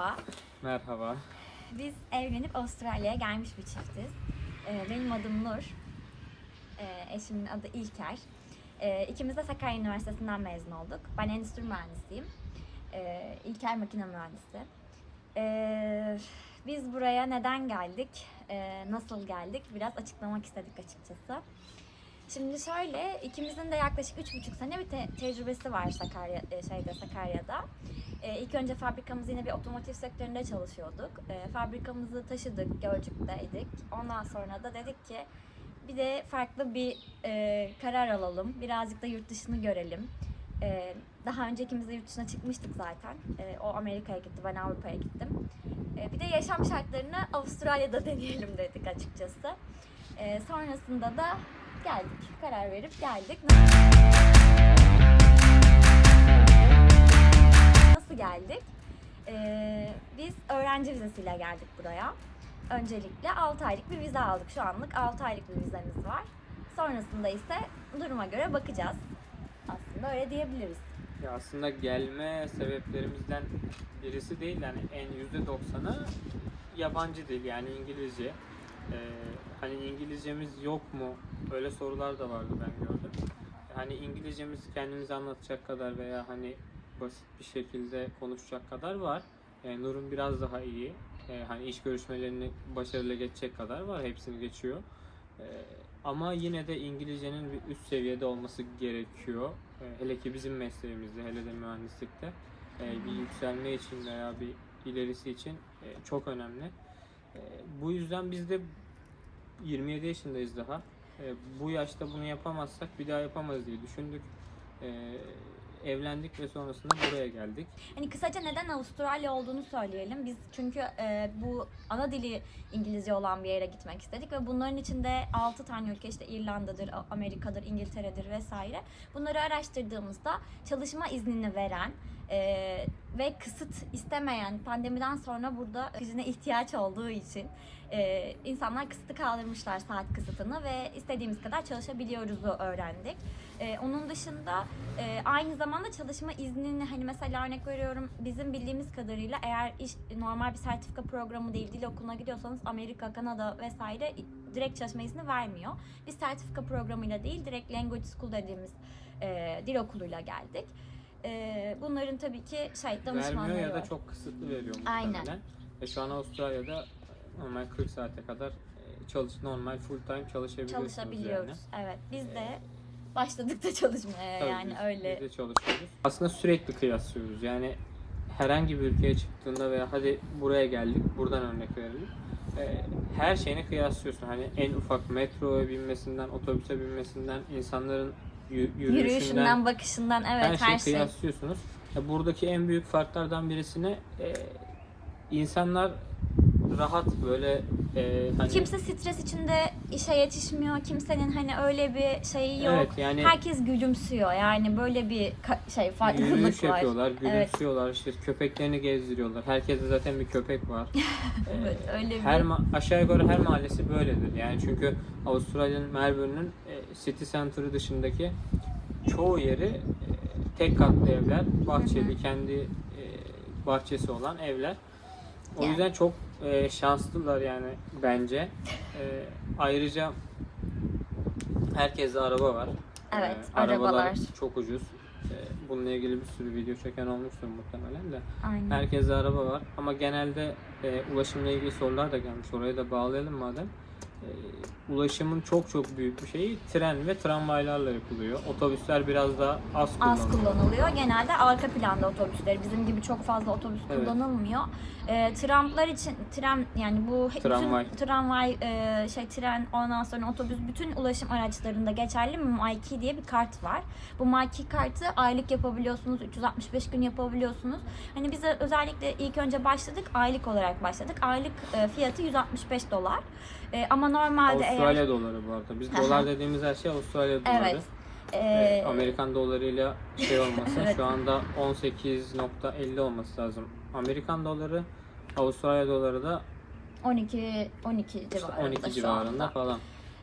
Merhaba. Merhaba. Biz evlenip Avustralya'ya gelmiş bir çiftiz. Ee, benim adım Nur. Ee, eşimin adı İlker. Ee, ikimiz de Sakarya Üniversitesi'nden mezun olduk. Ben endüstri mühendisiyim. Ee, İlker makine mühendisi. Ee, biz buraya neden geldik, ee, nasıl geldik biraz açıklamak istedik açıkçası. Şimdi şöyle, ikimizin de yaklaşık üç buçuk sene bir te- tecrübesi var Sakarya, e, şeyde Sakarya'da. E, ilk önce fabrikamız yine bir otomotiv sektöründe çalışıyorduk. E, fabrikamızı taşıdık, Gölcük'teydik. Ondan sonra da dedik ki bir de farklı bir e, karar alalım. Birazcık da yurt dışını görelim. E, daha önce ikimiz de yurt dışına çıkmıştık zaten. E, o Amerika'ya gitti, ben Avrupa'ya gittim. E, bir de yaşam şartlarını Avustralya'da deneyelim dedik açıkçası. E, sonrasında da geldik, karar verip geldik. Nasıl geldik? Ee, biz öğrenci vizesiyle geldik buraya. Öncelikle 6 aylık bir vize aldık. Şu anlık 6 aylık bir vizemiz var. Sonrasında ise duruma göre bakacağız. Aslında öyle diyebiliriz. Ya aslında gelme sebeplerimizden birisi değil yani en yüzde doksanı yabancı dil yani İngilizce. Ee, hani İngilizcemiz yok mu? Öyle sorular da vardı ben gördüm. Hani İngilizcemiz kendimizi anlatacak kadar veya hani basit bir şekilde konuşacak kadar var. Yani Nur'un biraz daha iyi. Ee, hani iş görüşmelerini başarıyla geçecek kadar var. Hepsini geçiyor. Ee, ama yine de İngilizcenin bir üst seviyede olması gerekiyor. Ee, hele ki bizim mesleğimizde, hele de mühendislikte e, bir yükselme için veya bir ilerisi için e, çok önemli. E, bu yüzden biz de 27 yaşındayız daha. E, bu yaşta bunu yapamazsak bir daha yapamayız diye düşündük. E, evlendik ve sonrasında buraya geldik. Hani kısaca neden Avustralya olduğunu söyleyelim. Biz çünkü e, bu ana dili İngilizce olan bir yere gitmek istedik ve bunların içinde 6 tane ülke işte İrlanda'dır, Amerika'dır, İngiltere'dir vesaire. Bunları araştırdığımızda çalışma iznini veren e, ve kısıt istemeyen pandemiden sonra burada izine ihtiyaç olduğu için e, insanlar kısıtı kaldırmışlar saat kısıtını ve istediğimiz kadar çalışabiliyoruzu öğrendik. E, onun dışında e, aynı zamanda çalışma iznini hani mesela örnek veriyorum bizim bildiğimiz kadarıyla eğer iş normal bir sertifika programı değil dil okuluna gidiyorsanız Amerika, Kanada vesaire direkt çalışma izni vermiyor. Biz sertifika programıyla değil direkt language school dediğimiz e, dil okuluyla geldik. E, bunların tabii ki şey danışmanları Vermiyor ya da var. çok kısıtlı veriyor Aynen. muhtemelen. Ve şu an Avustralya'da normal 40 saate kadar e, çalış normal full time çalışabiliyorsunuz çalışabiliyoruz. yani. Evet. Biz de başladık da çalışmaya Tabii yani biz- öyle. Biz de çalışıyoruz. Aslında sürekli kıyaslıyoruz. Yani herhangi bir ülkeye çıktığında veya hadi buraya geldik, buradan örnek verelim. Ee, her şeyini kıyaslıyorsun. Hani en ufak metroya binmesinden, otobüse binmesinden, insanların yürüyüşünden, Yürüyüşünden, bakışından evet her şeyi her şey. kıyaslıyorsunuz. Ya buradaki en büyük farklardan birisine e, insanlar rahat böyle e, hani Kimse stres içinde işe yetişmiyor. Kimsenin hani öyle bir şeyi yok. evet yani Herkes gülümsüyor. Yani böyle bir şey farklılık Yürüyüş var. yapıyorlar, Evet. gülümsüyorlar, işte köpeklerini gezdiriyorlar. Herkeste zaten bir köpek var. Evet, Ee, öyle bir- her ma- aşağı yukarı her mahallesi böyledir. Yani çünkü Avustralya'nın Melbourne'ün e, city center'ı dışındaki çoğu yeri e, tek katlı evler, bahçeli, kendi e, bahçesi olan evler. O Yani. yüzden çok e, şanslılar yani bence. E, ayrıca herkeste araba var. Evet, Ee, arabalar. çok ucuz. Ee, bununla ilgili bir sürü video çeken olmuştur muhtemelen de. Aynen. Herkeste araba var ama genelde e, ulaşımla ilgili sorular da gelmiş. Oraya da bağlayalım madem. Ee, ulaşımın çok çok büyük bir şeyi tren ve tramvaylarla yapılıyor. Otobüsler biraz daha az kullanılıyor. Az kullanılıyor. Genelde arka planda otobüsler. Bizim gibi çok fazla otobüs Evet. kullanılmıyor. Ee, tramlar için tram yani bu Tramvay. bütün tramvay e, şey tren ondan sonra otobüs bütün ulaşım araçlarında geçerli MyKey diye bir kart var. Bu MyKey kartı aylık yapabiliyorsunuz. 365 gün yapabiliyorsunuz. Hani biz özellikle ilk önce başladık. Aylık olarak başladık. Aylık e, fiyatı 165 dolar. E, ama normalde eğer Avustralya doları bu arada. Biz dolar dediğimiz her şey Avustralya doları. Evet. Ee, e, Amerikan dolarıyla şey olmasın. Evet. Şu anda 18.50 olması lazım. Amerikan doları, Avustralya doları da 12 12 işte civarında 12 şu civarında falan.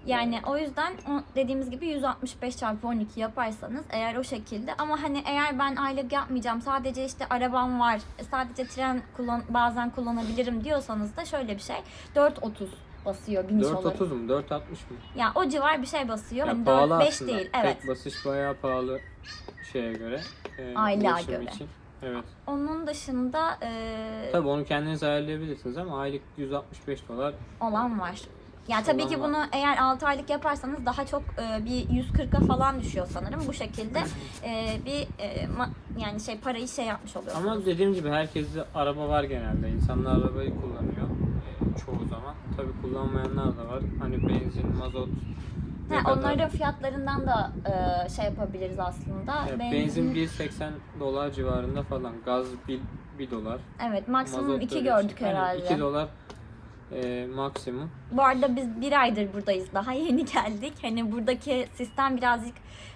Yani o yüzden dediğimiz gibi 165 çarpı 12 yaparsanız eğer o şekilde ama hani eğer ben aylık yapmayacağım sadece işte arabam var sadece tren kullan bazen kullanabilirim diyorsanız da şöyle bir şey 4.30 basıyor biniş olarak. 4.30 mu? 4.60 mı? Yani o civar bir şey basıyor. Ya hani pahalı 4 5 aslında. değil. Evet. Tek basış bayağı pahalı şeye göre. E, Aylığa göre. Için. Evet. Onun dışında e, Tabii onu kendiniz ayarlayabilirsiniz ama aylık 165 dolar olan var. Ya tabii Olan ki var. bunu eğer 6 aylık yaparsanız daha çok e, bir 140'a falan düşüyor sanırım. Bu şekilde e, bir e, ma- yani şey parayı şey yapmış oluyorsunuz. Ama dediğim gibi herkeste araba var genelde. İnsanlar arabayı kullanıyor e, çoğu zaman. Tabii kullanmayanlar da var. Hani benzin, mazot Ha, kadar- onların fiyatlarından da e, şey yapabiliriz aslında. Ya benzin 1.80 dolar civarında falan. Gaz 1, 1 dolar. Evet maksimum Mazot 2 öyle gördük şey. Herhalde. 2 dolar e, maksimum. Bu arada biz bir aydır buradayız. Daha yeni geldik. Hani buradaki sistem birazcık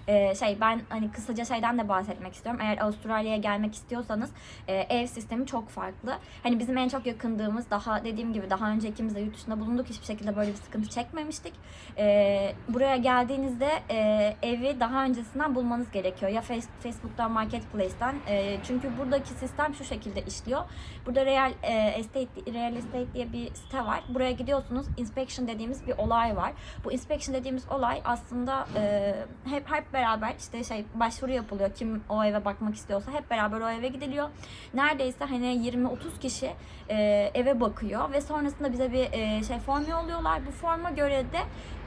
e, şey ben hani kısaca şeyden de bahsetmek istiyorum. Eğer Avustralya'ya gelmek istiyorsanız e, ev sistemi çok farklı. Hani bizim en çok yakındığımız daha dediğim gibi daha önce ikimiz de yurt dışında bulunduk. Hiçbir şekilde böyle bir sıkıntı çekmemiştik. E, buraya geldiğinizde e, evi daha öncesinden bulmanız gerekiyor. Ya Face- Facebook'tan, Marketplace'ten. E, çünkü buradaki sistem şu şekilde işliyor. Burada Real e, Estate Real Estate diye bir site var. Buraya gidiyorsunuz. Inspection dediğimiz bir olay var. Bu inspection dediğimiz olay aslında e, hep hep beraber işte şey başvuru yapılıyor. Kim o eve bakmak istiyorsa hep beraber o eve gidiliyor. Neredeyse hani 20-30 kişi e, eve bakıyor ve sonrasında bize bir e, şey form yolluyorlar. Bu forma göre de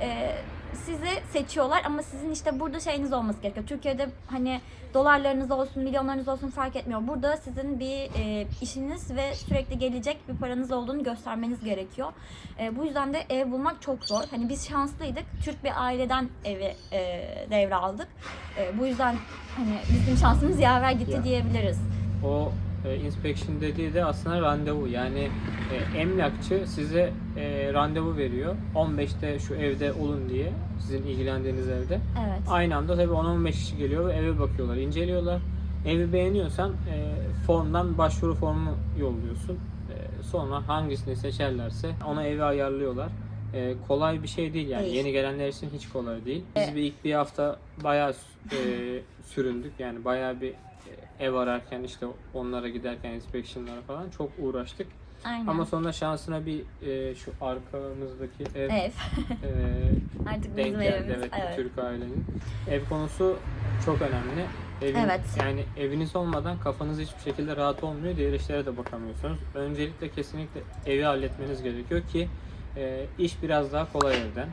e, sizi seçiyorlar ama sizin işte burada şeyiniz olması gerekiyor. Türkiye'de hani dolarlarınız olsun, milyonlarınız olsun fark etmiyor. Burada sizin bir e, işiniz ve sürekli gelecek bir paranız olduğunu göstermeniz gerekiyor. E, bu yüzden de ev bulmak çok zor. Hani biz şanslıydık. Türk bir aileden evi e, devraldık. E, bu yüzden hani bizim şansımız yaver gitti Ya. diyebiliriz. O e, inspection dediği de aslında randevu. Yani e, emlakçı size e, randevu veriyor. 15'te şu evde olun diye. Sizin ilgilendiğiniz evde. Evet. Aynı anda tabii 10-15 kişi geliyor ve eve bakıyorlar, inceliyorlar. Evi beğeniyorsan e, formdan başvuru formu yolluyorsun. E, sonra hangisini seçerlerse ona evi ayarlıyorlar. E, kolay bir şey değil yani. Değil. Yeni gelenler için hiç kolay değil. Biz bir ilk bir hafta bayağı e, süründük. Yani bayağı bir e, ev ararken işte onlara giderken inspection'lara falan çok uğraştık. Aynen. Ama sonra şansına bir e, şu arkamızdaki ev Ev. e, Artık denk bizim geldi evimiz. evet, Evet. Türk ailenin. Ev konusu çok önemli. Evin, Evet. Yani eviniz olmadan kafanız hiçbir şekilde rahat olmuyor. Diğer işlere de bakamıyorsunuz. Öncelikle kesinlikle evi halletmeniz gerekiyor ki e, iş biraz daha kolay evden.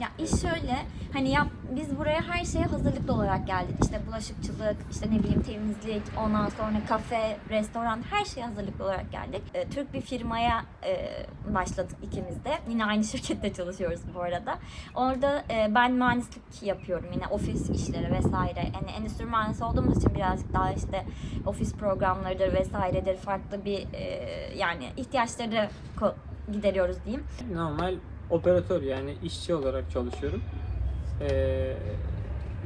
Ya iş şöyle hani yap biz buraya her şeye hazırlıklı olarak geldik. İşte bulaşıkçılık, işte ne bileyim temizlik, ondan sonra kafe, restoran her şeye hazırlıklı olarak geldik. Ee, Türk bir firmaya e, başladık ikimiz de. Yine aynı şirkette çalışıyoruz bu arada. Orada e, ben mühendislik yapıyorum yine ofis işleri vesaire. Yani endüstri mühendisi olduğumuz için birazcık daha işte ofis programlarıdır vesairedir farklı bir e, yani ihtiyaçları gideriyoruz diyeyim. Normal operatör yani işçi olarak çalışıyorum. E,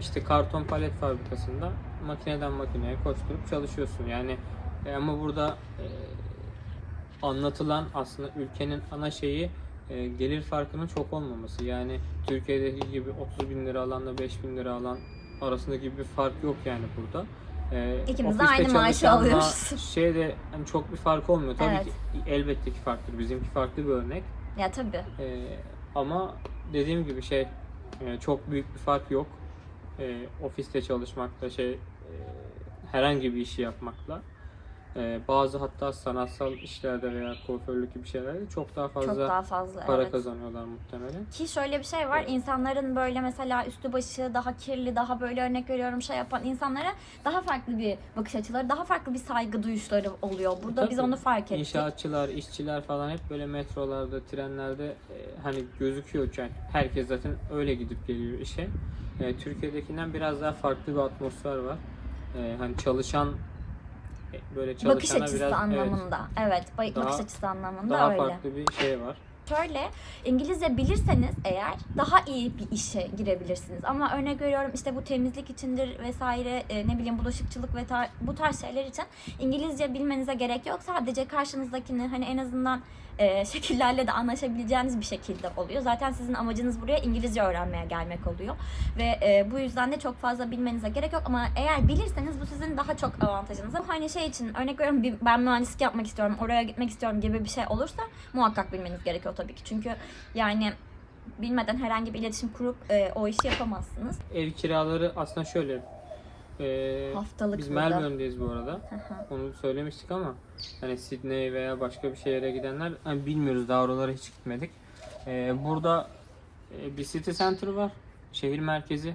işte karton palet fabrikasında makineden makineye koşturup çalışıyorsun. Yani e, ama burada e, anlatılan aslında ülkenin ana şeyi e, gelir farkının çok olmaması. Yani Türkiye'deki gibi 30 bin lira alanla 5 bin lira alan arasındaki bir fark yok yani burada. E, İkimiz de aynı maaşı alıyoruz. Şeyde hani çok bir fark olmuyor. Tabii Evet. ki elbette ki farklı. Bizimki farklı bir örnek. Ya tabii. E, ama dediğim gibi şey e, çok büyük bir fark yok. E, ofiste çalışmakla şey e, herhangi bir işi yapmakla. E, bazı hatta sanatsal işlerde veya kuaförlük gibi şeylerde çok daha fazla Çok daha fazla. para evet. kazanıyorlar muhtemelen. Ki şöyle bir şey var. insanların böyle mesela üstü başı daha kirli, daha böyle örnek veriyorum şey yapan insanlara daha farklı bir bakış açıları, daha farklı bir saygı duyuşları oluyor. Burada biz Tabii. onu fark ettik. İnşaatçılar, işçiler falan hep böyle metrolarda, trenlerde e, hani gözüküyor çünkü herkes zaten öyle gidip geliyor işe. E, Türkiye'dekinden biraz daha farklı bir atmosfer var. E, hani çalışan böyle bakış açısı biraz evet, anlamında. Evet, ba- Daha- bakış açısı anlamında daha öyle. farklı bir şey var. Şöyle İngilizce bilirseniz eğer daha iyi bir işe girebilirsiniz. Ama örnek veriyorum işte bu temizlik içindir vesaire e, ne bileyim bulaşıkçılık ve tar- bu tarz şeyler için İngilizce bilmenize gerek yok. Sadece karşınızdakini hani en azından e, şekillerle de anlaşabileceğiniz bir şekilde oluyor. Zaten sizin amacınız buraya İngilizce öğrenmeye gelmek oluyor. Ve e, bu yüzden de çok fazla bilmenize gerek yok ama eğer bilirseniz bu sizin daha çok avantajınız. Ama hani şey için örnek veriyorum ben mühendislik yapmak istiyorum, oraya gitmek istiyorum gibi bir şey olursa muhakkak bilmeniz gerekiyor tabii ki. Çünkü yani bilmeden herhangi bir iletişim kurup e, o işi yapamazsınız. Ev kiraları aslında şöyle. E, Haftalık biz burada. Melbourne'deyiz bu arada. Onu söylemiştik ama hani Sydney veya başka bir şehre gidenler hani bilmiyoruz daha oralara hiç gitmedik. Ee, burada e, bir city center var. Şehir merkezi.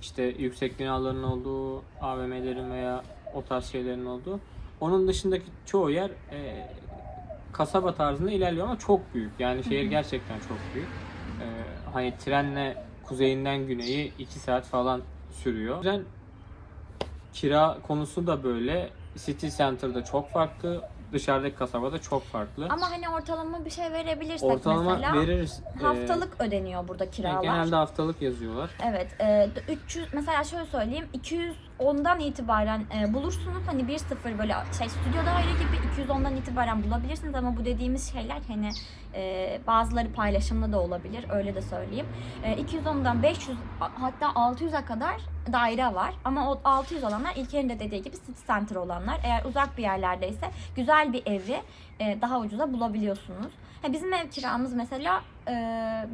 İşte yüksek binaların olduğu, AVM'lerin veya o tarz şeylerin olduğu. Onun dışındaki çoğu yer e, kasaba tarzında ilerliyor ama çok büyük. Yani şehir gerçekten çok büyük. Ee, hani trenle kuzeyinden güneyi 2 saat falan sürüyor. O yüzden kira konusu da böyle. City Center'da çok farklı, dışarıdaki kasabada çok farklı. Ama hani ortalama bir şey verebilirsek Ortalama mesela veririz. Ee, haftalık ödeniyor burada kiralar. genelde haftalık yazıyorlar. Evet, e, 300 mesela şöyle söyleyeyim 210'dan itibaren e, bulursunuz hani 1-0 böyle şey stüdyo daire gibi 210'dan itibaren bulabilirsiniz ama bu dediğimiz şeyler hani e, bazıları paylaşımlı da olabilir öyle de söyleyeyim. E, 210'dan 500 a- hatta 600'e kadar daire var ama o 600 olanlar İlker'in de dediği gibi city center olanlar eğer uzak bir yerlerdeyse güzel bir evi e, daha ucuza bulabiliyorsunuz. Ha, bizim ev kiramız mesela e,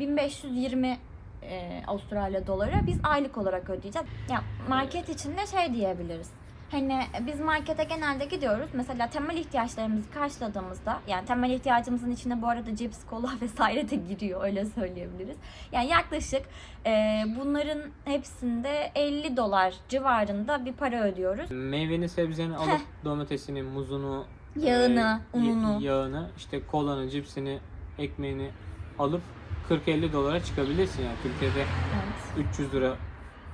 1520 e, Avustralya doları biz aylık olarak ödeyeceğiz. Ya market içinde şey diyebiliriz. Hani biz markete genelde gidiyoruz. Mesela temel ihtiyaçlarımızı karşıladığımızda yani temel ihtiyacımızın içine bu arada cips, kola vesaire de giriyor öyle söyleyebiliriz. Yani yaklaşık e, bunların hepsinde 50 dolar civarında bir para ödüyoruz. Meyveni, sebzeni alıp domatesini, muzunu, Yağını, e, ununu. yağını, işte kolanı, cipsini, ekmeğini alıp 40-50 dolara çıkabilirsin yani Türkiye'de Evet. 300 lira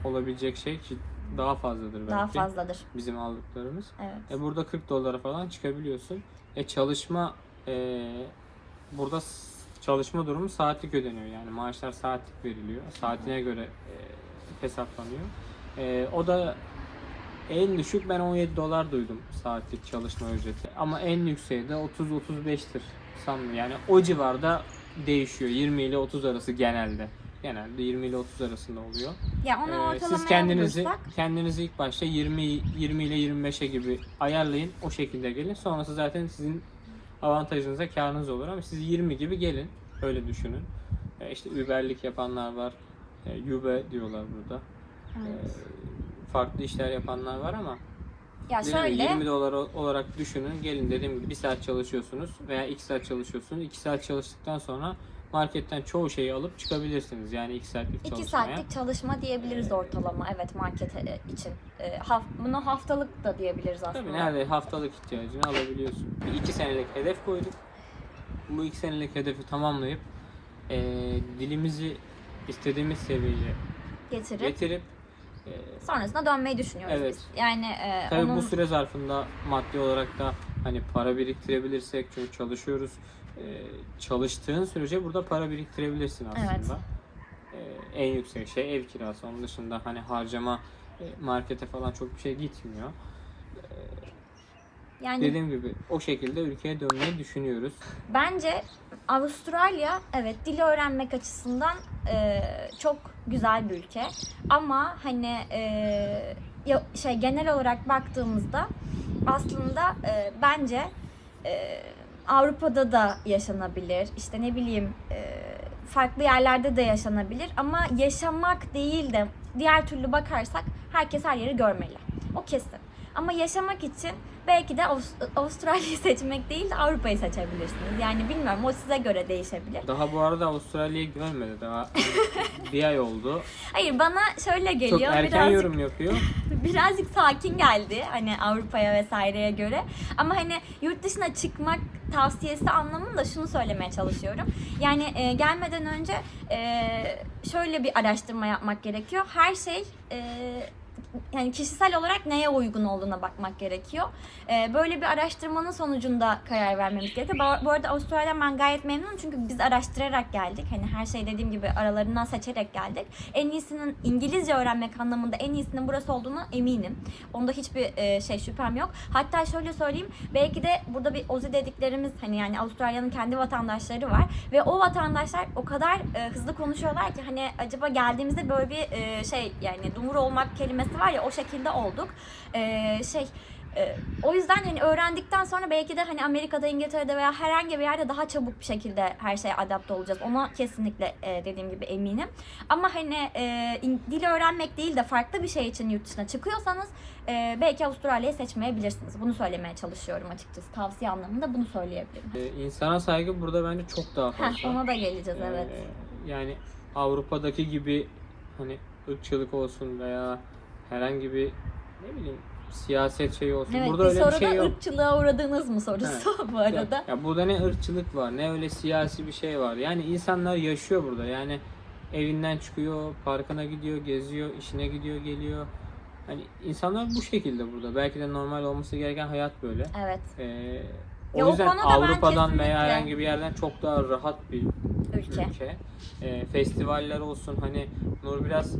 olabilecek şey daha fazladır belki Daha fazladır. bizim aldıklarımız. Evet. E burada 40 dolara falan çıkabiliyorsun. E çalışma e, burada çalışma durumu saatlik ödeniyor yani maaşlar saatlik veriliyor. Saatine göre e, hesaplanıyor. E, o da en düşük ben 17 dolar duydum saatlik çalışma ücreti. Ama en yükseği de 30-35'tir sanırım. Yani o civarda değişiyor. 20 ile 30 arası genelde. Genelde 20 ile 30 arasında oluyor. Ya onu Ee, siz kendinizi vurursak kendinizi ilk başta 20 20 ile 25'e gibi ayarlayın. O şekilde gelin. Sonrası zaten sizin avantajınıza, karınız olur ama siz 20 gibi gelin. Öyle düşünün. Ee, işte Uber'lik yapanlar var. Ee, Uber diyorlar burada. Evet. Ee, farklı işler yapanlar var ama ya şöyle 20 dolar olarak düşünün. Gelin dediğim gibi 1 saat çalışıyorsunuz veya 2 saat çalışıyorsunuz. 2 saat çalıştıktan sonra marketten çoğu şeyi alıp çıkabilirsiniz. Yani 2 saatlik 2 çalışmaya. saatlik çalışma diyebiliriz ortalama evet market e, için. E, haf, bunu haftalık da diyebiliriz aslında. Tabii nerede haftalık ihtiyacını alabiliyorsun. Bir iki senelik hedef koyduk. Bu iki senelik hedefi tamamlayıp eee, dilimizi istediğimiz seviyeye Getirip getirip sonrasında dönmeyi düşünüyoruz Evet. biz. Yani e, tabii onun bu süre zarfında maddi olarak da hani para biriktirebilirsek çünkü çalışıyoruz. Eee, çalıştığın sürece burada para biriktirebilirsin aslında. Evet. Eee, en yüksek şey ev kirası. Onun dışında hani harcama eee, markete falan çok bir şey gitmiyor. Yani Dediğim gibi o şekilde ülkeye dönmeyi düşünüyoruz. bence Avustralya evet dili öğrenmek açısından e, çok güzel bir ülke. Ama hani e, ya, şey genel olarak baktığımızda aslında e, bence e, Avrupa'da da yaşanabilir. İşte ne bileyim e, farklı yerlerde de yaşanabilir. Ama yaşamak değil de diğer türlü bakarsak herkes her yeri görmeli. O kesin. Ama yaşamak için belki de Avust- Avustralya'yı seçmek değil de Avrupa'yı seçebilirsiniz. Yani bilmiyorum o size göre değişebilir. Daha bu arada Avustralya'yı görmedi. Daha bir ay oldu. Hayır bana şöyle Çok geliyor. erken birazcık, yorum yapıyor. birazcık sakin geldi hani Avrupa'ya vesaireye göre. Ama hani yurt dışına çıkmak tavsiyesi anlamında şunu söylemeye çalışıyorum. Yani e, gelmeden önce e, şöyle bir araştırma yapmak gerekiyor. Her şey e, yani kişisel olarak neye uygun olduğuna bakmak gerekiyor. Ee, böyle bir araştırmanın sonucunda karar vermemiz gerekiyor. Bu, arada Avustralya'dan ben gayet memnunum çünkü biz araştırarak geldik. Hani her şey dediğim gibi aralarından seçerek geldik. En iyisinin İngilizce öğrenmek anlamında en iyisinin burası olduğunu eminim. Onda hiçbir e, şey şüphem yok. Hatta şöyle söyleyeyim belki de burada bir Ozi dediklerimiz hani yani Avustralya'nın kendi vatandaşları var ve o vatandaşlar o kadar e, hızlı konuşuyorlar ki hani acaba geldiğimizde böyle bir e, şey yani dumur olmak kelimesi var ya o şekilde olduk. E, şey e, o yüzden hani öğrendikten sonra belki de hani Amerika'da, İngiltere'de veya herhangi bir yerde daha çabuk bir şekilde her şeye adapte olacağız. Ona kesinlikle e, dediğim gibi eminim. Ama hani e, dil öğrenmek değil de farklı bir şey için yurt dışına çıkıyorsanız e, belki Avustralya'yı seçmeyebilirsiniz. Bunu söylemeye çalışıyorum açıkçası. Tavsiye anlamında bunu söyleyebilirim. Ee, insana saygı burada bence çok daha Heh, fazla. ona da geleceğiz evet. Ee, yani Avrupa'daki gibi hani ırkçılık olsun veya herhangi bir ne bileyim siyaset şeyi olsun. Evet burada bir öyle bir şey yok. ırkçılığa uğradınız mı sorusu bu arada. Ya, ya burada ne ırkçılık var ne öyle siyasi bir şey var. Yani insanlar yaşıyor burada. Yani evinden çıkıyor, parkına gidiyor, geziyor, işine gidiyor, geliyor. Hani insanlar bu şekilde burada. Belki de normal olması gereken hayat böyle. Evet Ee, Ya o o yüzden Avrupa'dan veya herhangi bir yerden çok daha rahat bir ülke. ülke. Ee, festivaller olsun hani Nur biraz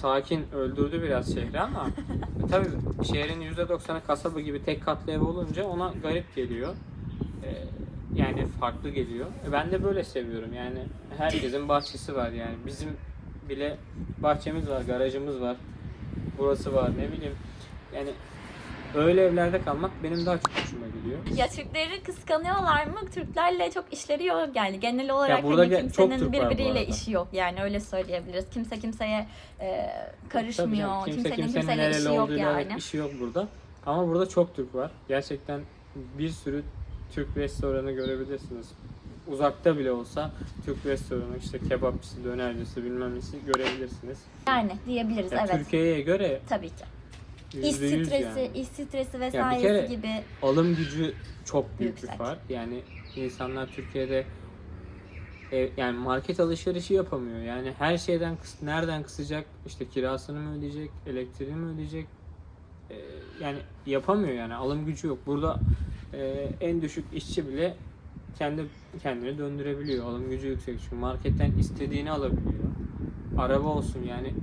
sakin öldürdü biraz şehri ama e, tabii şehrin %90'ı kasaba gibi tek katlı ev olunca ona garip geliyor. Ee, yani farklı geliyor. E, Ben de böyle seviyorum yani herkesin bahçesi var yani bizim bile bahçemiz var, garajımız var. Burası var ne bileyim. Yani öyle evlerde kalmak benim daha çok hoşuma gidiyor. Ya Türkleri kıskanıyorlar mı? Türklerle çok işleri yok yani. Genel olarak burada hani ge- çok kimsenin Türk var bu birbiriyle arada. işi yok. Yani öyle söyleyebiliriz. Kimse kimseye e, Tabii karışmıyor. canım, kimse kimsenin kimsenin kimseyle nereli işi yok olduğuyla yani. işi yok burada. Ama burada çok Türk var. Gerçekten bir sürü Türk restoranı görebilirsiniz. Uzakta bile olsa Türk restoranı işte kebapçısı, dönercisi bilmem nesi görebilirsiniz. Yani diyebiliriz Ya evet. Türkiye'ye göre Tabii ki. İş yüzde yüz stresi, yani. iş stresi bir vesairesi kere- gibi Alım gücü çok büyük Yüksek. bir fark. Yani insanlar Türkiye'de e, yani market alışverişi yapamıyor. Yani her şeyden kıs- nereden kısacak? İşte kirasını mı ödeyecek, elektriğini mi ödeyecek? E, yani yapamıyor yani alım gücü yok. Burada e, en düşük işçi bile kendi kendini döndürebiliyor. Alım gücü yüksek çünkü marketten istediğini alabiliyor. Araba olsun yani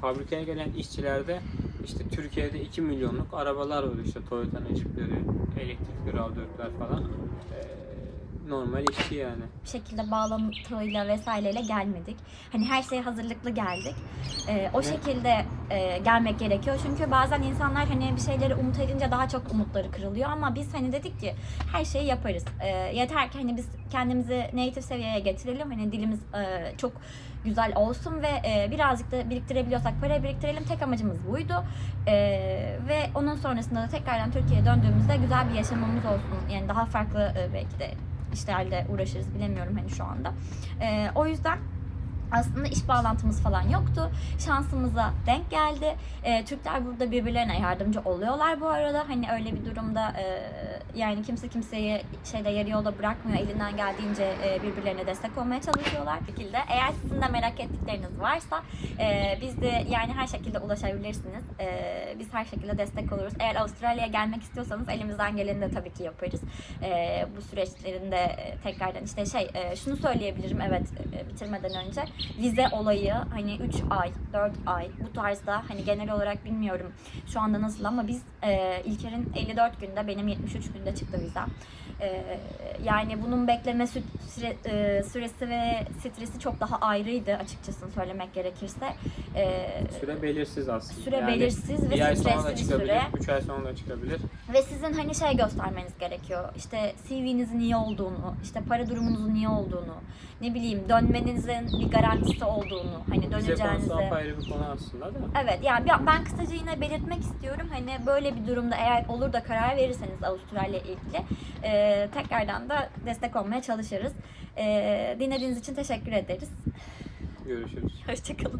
fabrikaya gelen işçilerde işte Türkiye'de 2 milyonluk arabalar var işte Toyota'nın Jeep'leri, elektrikli RAV4'ler falan. Ee, normal işçi yani. bir şekilde bağlantıyla vesaireyle gelmedik. Hani her şeye hazırlıklı geldik. Ee, o Evet. şekilde e, gelmek gerekiyor. Çünkü bazen insanlar hani bir şeyleri umut edince daha çok umutları kırılıyor ama biz hani dedik ki her şeyi yaparız. Ee, yeter ki hani biz kendimizi native seviyeye getirelim. Hani dilimiz e, çok güzel olsun ve e, birazcık da biriktirebiliyorsak para biriktirelim. Tek amacımız buydu. Ee, ve onun sonrasında da tekrardan Türkiye'ye döndüğümüzde güzel bir yaşamımız olsun. Yani daha farklı e, belki de işlerle uğraşırız bilemiyorum hani şu anda. Ee, o yüzden aslında iş bağlantımız falan yoktu. Şansımıza denk geldi. Ee, Türkler burada birbirlerine yardımcı oluyorlar bu arada. Hani öyle bir durumda e, yani kimse kimseyi şeyde yarı yolda bırakmıyor. Elinden geldiğince e, birbirlerine destek olmaya çalışıyorlar. Şekilde. Eğer sizin de merak ettikleriniz varsa e, biz de yani her şekilde ulaşabilirsiniz. E, biz her şekilde destek oluruz. Eğer Avustralya'ya gelmek istiyorsanız elimizden geleni de tabii ki yaparız. E, bu süreçlerinde tekrardan işte şey şunu söyleyebilirim evet bitirmeden önce vize olayı hani 3 ay 4 ay bu tarzda hani genel olarak bilmiyorum şu anda nasıl ama biz İlker'in 54 günde benim 73 günde çıktı vizem. E, yani bunun bekleme sü- süre- e, süresi ve stresi çok daha ayrıydı açıkçası söylemek gerekirse. E, Süre belirsiz aslında. süre Yani belirsiz ve stresli bir süre. 3 ay sonra da çıkabilir. Ve sizin hani şey göstermeniz gerekiyor. İşte CV'nizin iyi olduğunu, işte para durumunuzun iyi olduğunu, ne bileyim dönmenizin bir garantisi olduğunu, hani döneceğinizi. apayrı bir konu aslında da. Evet yani ben- ben kısaca yine belirtmek istiyorum. Hani böyle bir durumda eğer olur da karar verirseniz Avustralya ile ilgili e, tekrardan da destek olmaya çalışırız. E, dinlediğiniz için teşekkür ederiz. Görüşürüz. Hoşçakalın.